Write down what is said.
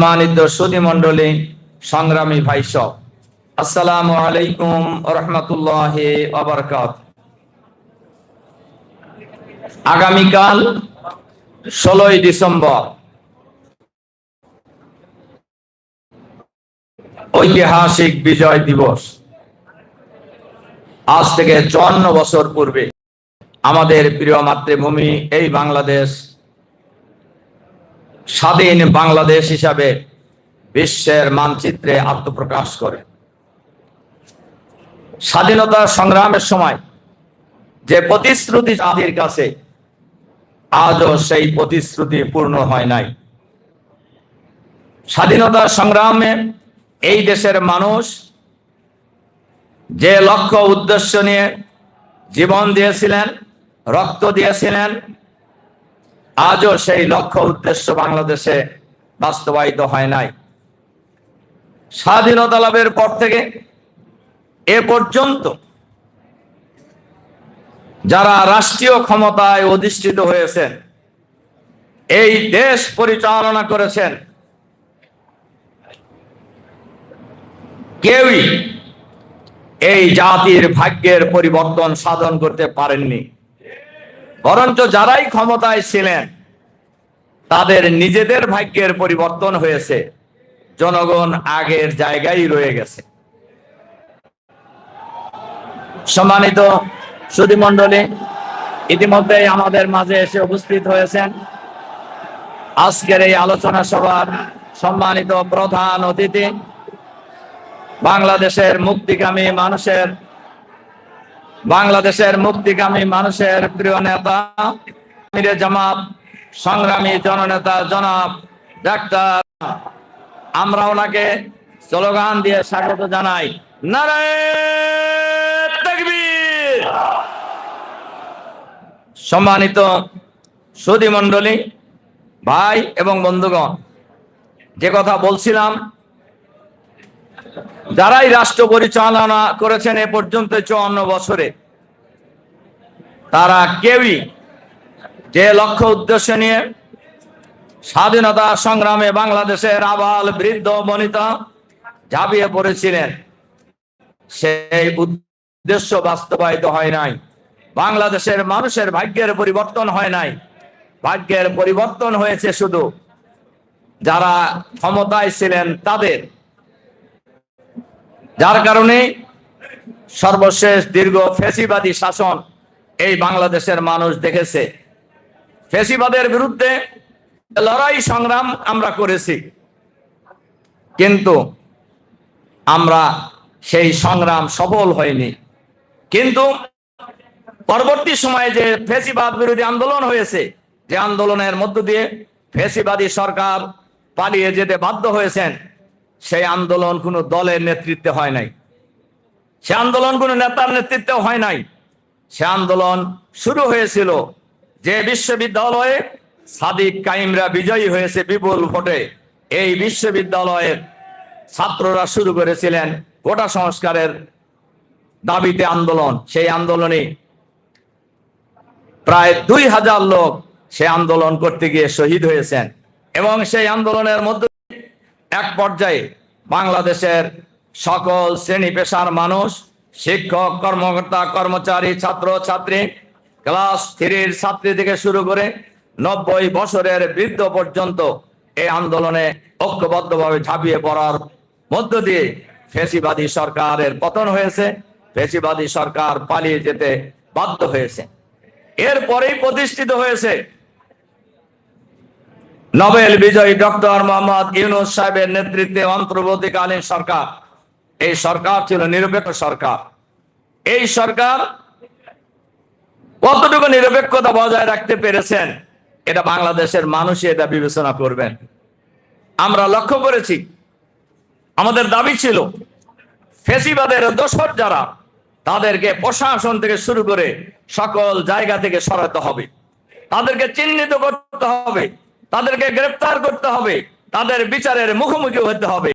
সম্মানিত সুদী মন্ডলী সংগ্রামী ভাই সব আসসালামু আলাইকুম রহমতুল্লাহ আবরকাত আগামীকাল ষোলোই ডিসেম্বর ঐতিহাসিক বিজয় দিবস। আজ থেকে চুয়ান্ন বছর পূর্বে আমাদের প্রিয় মাতৃভূমি এই বাংলাদেশ স্বাধীন বাংলাদেশ হিসাবে বিশ্বের মানচিত্রে আত্মপ্রকাশ করে। স্বাধীনতা সংগ্রামের সময় যে প্রতিশ্রুতি জাতির কাছে, আজও সেই প্রতিশ্রুতি পূর্ণ হয় নাই। স্বাধীনতা সংগ্রামে এই দেশের মানুষ যে লক্ষ্য উদ্দেশ্য নিয়ে জীবন দিয়েছিলেন, রক্ত দিয়েছিলেন আজও সেই লক্ষ্য উদ্দেশ্য বাংলাদেশে বাস্তবায়িত হয় নাই। স্বাধীনতা লাভের পর থেকে এ পর্যন্ত যারা রাষ্ট্রীয় ক্ষমতায় অধিষ্ঠিত হয়েছেন, এই দেশ পরিচালনা করেছেন কেউই এই জাতির ভাগ্যের পরিবর্তন সাধন করতে পারেননি। বরঞ্চ যারাই ক্ষমতায় ছিলেন, তাদের নিজেদের ভাগ্যের পরিবর্তন হয়েছে। জনগণ আগের জায়গায় রয়ে গেছে। সম্মানিত সুধী মন্ডলী ইতিমধ্যে আমাদের মাঝে এসে উপস্থিত হয়েছেন। আজকের এই আলোচনা সভার সম্মানিত প্রধান অতিথি, বাংলাদেশের মুক্তিকামী মানুষের বাংলাদেশের মুক্তিকামী মানুষের প্রিয় নেতা জামাত, সংগ্রামী জননেতা জনাব ডাক্তার। আমরা ওনাকে স্লোগান দিয়ে স্বাগত জানাই। সম্মানিত সুদী মণ্ডলী ভাই এবং বন্ধুগণ, যে কথা বলছিলাম যারাই রাষ্ট্র পরিচালনা করেছেন এ পর্যন্ত চুয়ান্ন বছরে, তারা কেউই যে লক্ষ্য উদ্দেশ্য নিয়ে স্বাধীনতা সংগ্রামে বাংলাদেশের আবাল বৃদ্ধ বনিতা ঝাঁপিয়ে পড়েছিলেন, সেই উদ্দেশ্য বাস্তবায়িত হয় নাই। বাংলাদেশের মানুষের ভাগ্যের পরিবর্তন হয় নাই। ভাগ্যের পরিবর্তন হয়েছে শুধু যারা ক্ষমতায় ছিলেন তাদের। যার কারণে সর্বশেষ দীর্ঘ ফেসিবাদী শাসন এই বাংলাদেশের মানুষ দেখেছে। ফেসিবাদের বিরুদ্ধে লড়াই সংগ্রাম আমরা করেছি। কিন্তু আমরা সেই সংগ্রাম সফল হয়নি। কিন্তু পরবর্তী সময়ে যে ফেসিবাদ বিরোধী আন্দোলন হয়েছে, যে আন্দোলনের মধ্য দিয়ে ফেসিবাদী সরকার পালিয়ে যেতে বাধ্য হয়েছেন সেই আন্দোলন কোনো দলের নেতৃত্বে হয় নাই। সে আন্দোলন কোনো নেতার নেতৃত্বে হয় নাই। সে আন্দোলন শুরু হয়েছিল যে বিশ্ববিদ্যালয়ে সাদিক কাইমরা বিজয়ী হয়েছে বিপুল ভোটে। এই বিশ্ববিদ্যালয়ের ছাত্ররা শুরু করেছিলেন গোটা সংস্কারের দাবিতে আন্দোলন। সেই আন্দোলনে প্রায় দুই হাজার লোক সে আন্দোলন করতে গিয়ে শহীদ হয়েছেন। এবং সেই আন্দোলনের মধ্যে এক পর্যায়ে বাংলাদেশের সকল শ্রেণি পেশার মানুষ, শিক্ষক, কর্মকর্তা, কর্মচারী, ছাত্র, ছাত্রী, ক্লাস থ্রির ছাত্রী থেকে শুরু করে নব্বই বছরের বৃদ্ধ পর্যন্ত এই আন্দোলনে ঐক্যবদ্ধভাবে ঝাঁপিয়ে পড়ার মধ্য দিয়ে ফেসিবাদী সরকারের পতন হয়েছে, ফেসিবাদী সরকার পালিয়ে যেতে বাধ্য হয়েছে। এরপরেই প্রতিষ্ঠিত হয়েছে নোবেল বিজয়ী ডক্টর মোহাম্মদ ইউনুস সাহেবের নেতৃত্বে অন্তর্বর্তীকালীন সরকার। এই সরকার ছিল নিরপেক্ষ সরকার। এই সরকার কতটুকু নিরপেক্ষতা বজায় রাখতে পেরেছেন, এটা বাংলাদেশের মানুষই এটা বিবেচনা করবেন। আমরা লক্ষ্য করেছি, আমাদের দাবি ছিল, ফেসিবাদের দোষর যারা, তাদেরকে প্রশাসন থেকে শুরু করে সকল জায়গা থেকে সরাতে হবে। তাদেরকে চিহ্নিত করতে হবে। তাদেরকে গ্রেপ্তার করতে হবে। তাদের বিচারের মুখোমুখি হতে হবে।